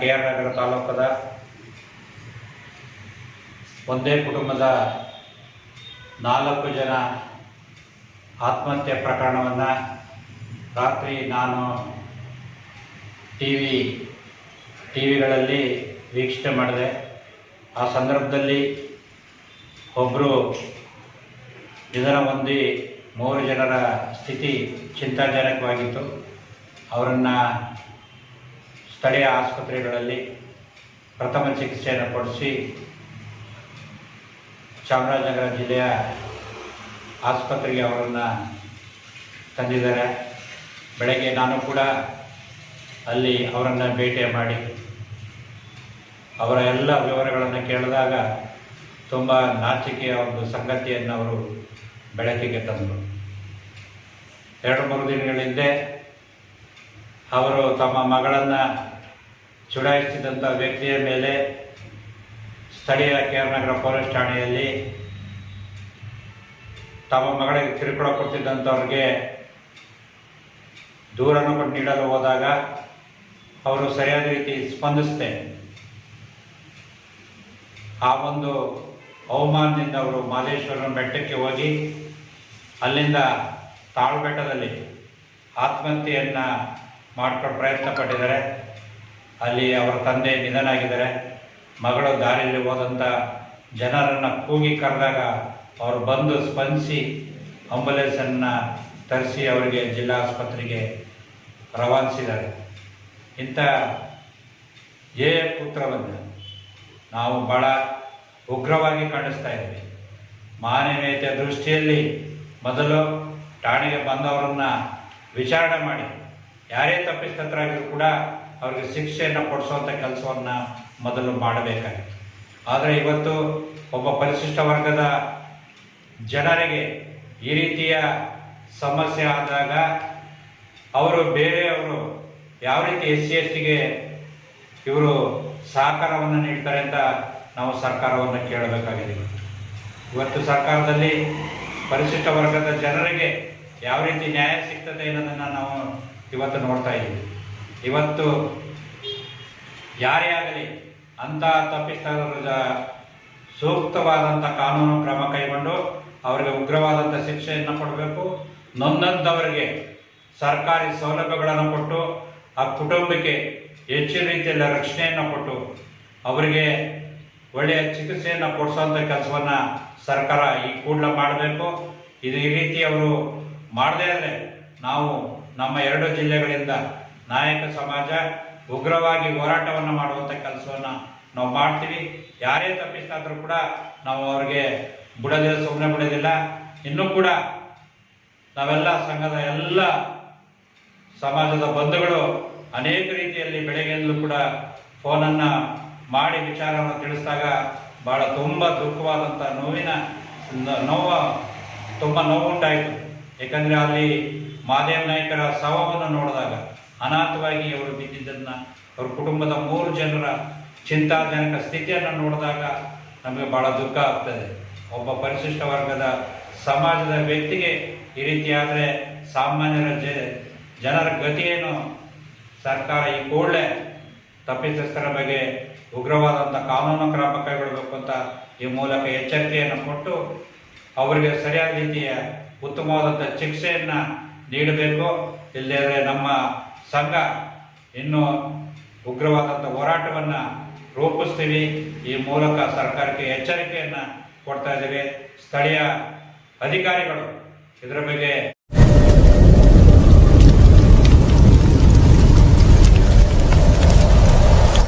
ತಾಲೂಕದ ಒಂದೇ ಕುಟುಂಬದ ನಾಲ್ಕು ಜನ ಆತ್ಮಹತ್ಯೆ ಪ್ರಕರಣವನ್ನು ರಾತ್ರಿ ನಾನು ಟಿ ವಿ ಟಿ ವಿಗಳಲ್ಲಿ ವೀಕ್ಷಣೆ ಮಾಡಿದೆ. ಆ ಸಂದರ್ಭದಲ್ಲಿ ಒಬ್ಬರು ನಿಧನ ಹೊಂದಿ ಮೂರು ಜನರ ಸ್ಥಿತಿ ಚಿಂತಾಜನಕವಾಗಿತ್ತು. ಅವರನ್ನು ಸ್ಥಳೀಯ ಆಸ್ಪತ್ರೆಗಳಲ್ಲಿ ಪ್ರಥಮ ಚಿಕಿತ್ಸೆಯನ್ನು ಕೊಡಿಸಿ ಚಾಮರಾಜನಗರ ಜಿಲ್ಲೆಯ ಆಸ್ಪತ್ರೆಗೆ ಅವರನ್ನು ತಂದಿದ್ದಾರೆ. ಬೆಳಗ್ಗೆ ನಾನು ಕೂಡ ಅಲ್ಲಿ ಅವರನ್ನು ಭೇಟಿ ಮಾಡಿ ಅವರ ಎಲ್ಲ ವಿವರಗಳನ್ನು ಕೇಳಿದಾಗ ತುಂಬ ನಾಚಿಕೆಯ ಒಂದು ಸಂಗತಿಯನ್ನು ಅವರು ಬೆಳಕಿಗೆ ತಂದರು. ಎರಡು, ಮೂರು ದಿನಗಳ ಹಿಂದೆ ಅವರು ತಮ್ಮ ಮಗಳನ್ನು ಚುಡಾಯಿಸಿದಂಥ ವ್ಯಕ್ತಿಯ ಮೇಲೆ ಸ್ಥಳೀಯ ಕೇರನಗರ ಪೊಲೀಸ್ ಠಾಣೆಯಲ್ಲಿ ತಮ್ಮ ಮಗಳಿಗೆ ಕಿರುಕುಳ ಕೊಡ್ತಿದ್ದಂಥವ್ರಿಗೆ ದೂರನ್ನು ಕೊಟ್ಟು ನೀಡಲು ಹೋದಾಗ ಅವರು ಸರಿಯಾದ ರೀತಿ ಸ್ಪಂದಿಸದೆ ಆ ಒಂದು ಅವಮಾನದಿಂದ ಅವರು ಮಾದೇಶ್ವರನ ಬೆಟ್ಟಕ್ಕೆ ಹೋಗಿ ಅಲ್ಲಿಂದ ತಾಳ್ಬೆಟ್ಟದಲ್ಲಿ ಆತ್ಮಹತ್ಯೆಯನ್ನು ಮಾಡ್ಕೊಂಡು ಪ್ರಯತ್ನ ಪಟ್ಟಿದ್ದಾರೆ. ಅಲ್ಲಿ ಅವರ ತಂದೆ ನಿಧನಾಗಿದ್ದಾರೆ ಮಗಳು ದಾರಿಯಲ್ಲಿ ಹೋದಂಥ ಜನರನ್ನು ಕೂಗಿ ಕರೆದಾಗ ಅವರು ಬಂದು ಸ್ಪಂದಿಸಿ ಆಂಬುಲೆನ್ಸನ್ನು ತರಿಸಿ ಅವರಿಗೆ ಜಿಲ್ಲಾ ಆಸ್ಪತ್ರೆಗೆ ರವಾನಿಸಿದ್ದಾರೆ. ಇಂಥ ಏ ಪುತ್ರವನ್ನು ನಾವು ಭಾಳ ಉಗ್ರವಾಗಿ ಕಾಣಿಸ್ತಾ ಇದ್ವಿ ಮಾನವೀಯತೆಯ ದೃಷ್ಟಿಯಲ್ಲಿ ಮೊದಲು ಠಾಣೆಗೆ ಬಂದವರನ್ನು ವಿಚಾರಣೆ ಮಾಡಿ. ಯಾರೇ ತಪ್ಪಿಸ್ತರಾಗಿದ್ರು ಕೂಡ ಅವ್ರಿಗೆ ಶಿಕ್ಷೆಯನ್ನು ಕೊಡಿಸುವಂಥ ಕೆಲಸವನ್ನು ಮೊದಲು ಮಾಡಬೇಕಾಗಿತ್ತು. ಆದರೆ ಇವತ್ತು ಒಬ್ಬ ಪರಿಶಿಷ್ಟ ವರ್ಗದ ಜನರಿಗೆ ಈ ರೀತಿಯ ಸಮಸ್ಯೆ ಆದಾಗ ಅವರು ಬೇರೆಯವರು ಯಾವ ರೀತಿ ಎಸ್ ಸಿ ಎಸ್ ಟಿಗೆ ಇವರು ಸಹಕಾರವನ್ನು ನೀಡ್ತಾರೆ ಅಂತ ನಾವು ಸರ್ಕಾರವನ್ನು ಕೇಳಬೇಕಾಗಿದೆ. ಇವತ್ತು ಸರ್ಕಾರದಲ್ಲಿ ಪರಿಶಿಷ್ಟ ವರ್ಗದ ಜನರಿಗೆ ಯಾವ ರೀತಿ ನ್ಯಾಯ ಸಿಗ್ತದೆ ಅನ್ನೋದನ್ನು ನಾವು ಇವತ್ತು ನೋಡ್ತಾ ಇದ್ದೀವಿ. ಇವತ್ತು ಯಾರೇ ಆಗಲಿ ಅಂತಹ ತಪ್ಪಿಸ್ತಾರ ಸೂಕ್ತವಾದಂಥ ಕಾನೂನು ಕ್ರಮ ಕೈಗೊಂಡು ಅವರಿಗೆ ಉಗ್ರವಾದಂಥ ಶಿಕ್ಷೆಯನ್ನು ಕೊಡಬೇಕು. ನೊಂದಂಥವರಿಗೆ ಸರ್ಕಾರಿ ಸೌಲಭ್ಯಗಳನ್ನು ಕೊಟ್ಟು, ಆ ಕುಟುಂಬಕ್ಕೆ ಹೆಚ್ಚಿನ ರೀತಿಯಲ್ಲಿ ರಕ್ಷಣೆಯನ್ನು ಕೊಟ್ಟು, ಅವರಿಗೆ ಒಳ್ಳೆಯ ಚಿಕಿತ್ಸೆಯನ್ನು ಕೊಡಿಸೋವಂಥ ಕೆಲಸವನ್ನು ಸರ್ಕಾರ ಈ ಕೂಡಲೇ ಮಾಡಬೇಕು. ಇದು ಈ ರೀತಿ ಅವರು ಮಾಡದೇ ಆದರೆ ನಾವು ನಮ್ಮ ಎರಡು ಜಿಲ್ಲೆಗಳಿಂದ ನಾಯಕ ಸಮಾಜ ಉಗ್ರವಾಗಿ ಹೋರಾಟವನ್ನು ಮಾಡುವಂಥ ಕೆಲಸವನ್ನು ನಾವು ಮಾಡ್ತೀವಿ. ಯಾರೇ ತಪ್ಪಿಸ್ತಾದರೂ ಕೂಡ ನಾವು ಅವ್ರಿಗೆ ಬಿಡೋದಿಲ್ಲ ಸುಮ್ಮನೆ ಬಿಡೋದಿಲ್ಲ. ಇನ್ನೂ ಕೂಡ ನಾವೆಲ್ಲ ಸಂಘದ ಎಲ್ಲ ಸಮಾಜದ ಬಂಧುಗಳು ಅನೇಕ ರೀತಿಯಲ್ಲಿ ಬೆಳಗ್ಗೆಯಿಂದಲೂ ಕೂಡ ಫೋನನ್ನು ಮಾಡಿ ವಿಚಾರವನ್ನು ತಿಳಿಸಿದಾಗ ಭಾಳ ತುಂಬ ದುಃಖವಾದಂಥ ನೋವಿನ ನೋವು, ತುಂಬ ನೋವುಂಟಾಯಿತು ಏಕೆಂದರೆ ಅಲ್ಲಿ ಮಾದೇವ ನಾಯಕರ ಶವವನ್ನು ನೋಡಿದಾಗ ಅನಾಥವಾಗಿ ಅವರು ಬಿದ್ದಿದ್ದನ್ನು ಅವ್ರ ಕುಟುಂಬದ ಮೂರು ಜನರ ಚಿಂತಾಜನಕ ಸ್ಥಿತಿಯನ್ನು ನೋಡಿದಾಗ ನಮಗೆ ಭಾಳ ದುಃಖ ಆಗ್ತದೆ. ಒಬ್ಬ ಪರಿಶಿಷ್ಟ ವರ್ಗದ ಸಮಾಜದ ವ್ಯಕ್ತಿಗೆ ಈ ರೀತಿಯಾದರೆ ಸಾಮಾನ್ಯರ ಜ, ಜನರ ಗತಿಯೇನು ಸರ್ಕಾರ ಈ ಕೂಡಲೇ ತಪ್ಪಿತಸ್ಥರ ಬಗ್ಗೆ ಉಗ್ರವಾದಂಥ ಕಾನೂನು ಕ್ರಮ ಕೈಗೊಳ್ಳಬೇಕು ಅಂತ ಈ ಮೂಲಕ ಎಚ್ಚರಿಕೆಯನ್ನು ಕೊಟ್ಟು ಅವರಿಗೆ ಸರಿಯಾದ ರೀತಿಯ ಉತ್ತಮವಾದಂಥ ಶಿಕ್ಷೆಯನ್ನು ನೀಡಬೇಕು. ಇಲ್ಲದೇ ನಮ್ಮ ಸಂಘ ಇನ್ನೂ ಉಗ್ರವಾದಂಥ ಹೋರಾಟವನ್ನು ರೂಪಿಸ್ತೀವಿ. ಈ ಮೂಲಕ ಸರ್ಕಾರಕ್ಕೆ ಎಚ್ಚರಿಕೆಯನ್ನು ಕೊಡ್ತಾ ಇದ್ದೀವಿ. ಸ್ಥಳೀಯ ಅಧಿಕಾರಿಗಳು ಇದರ ಬಗ್ಗೆ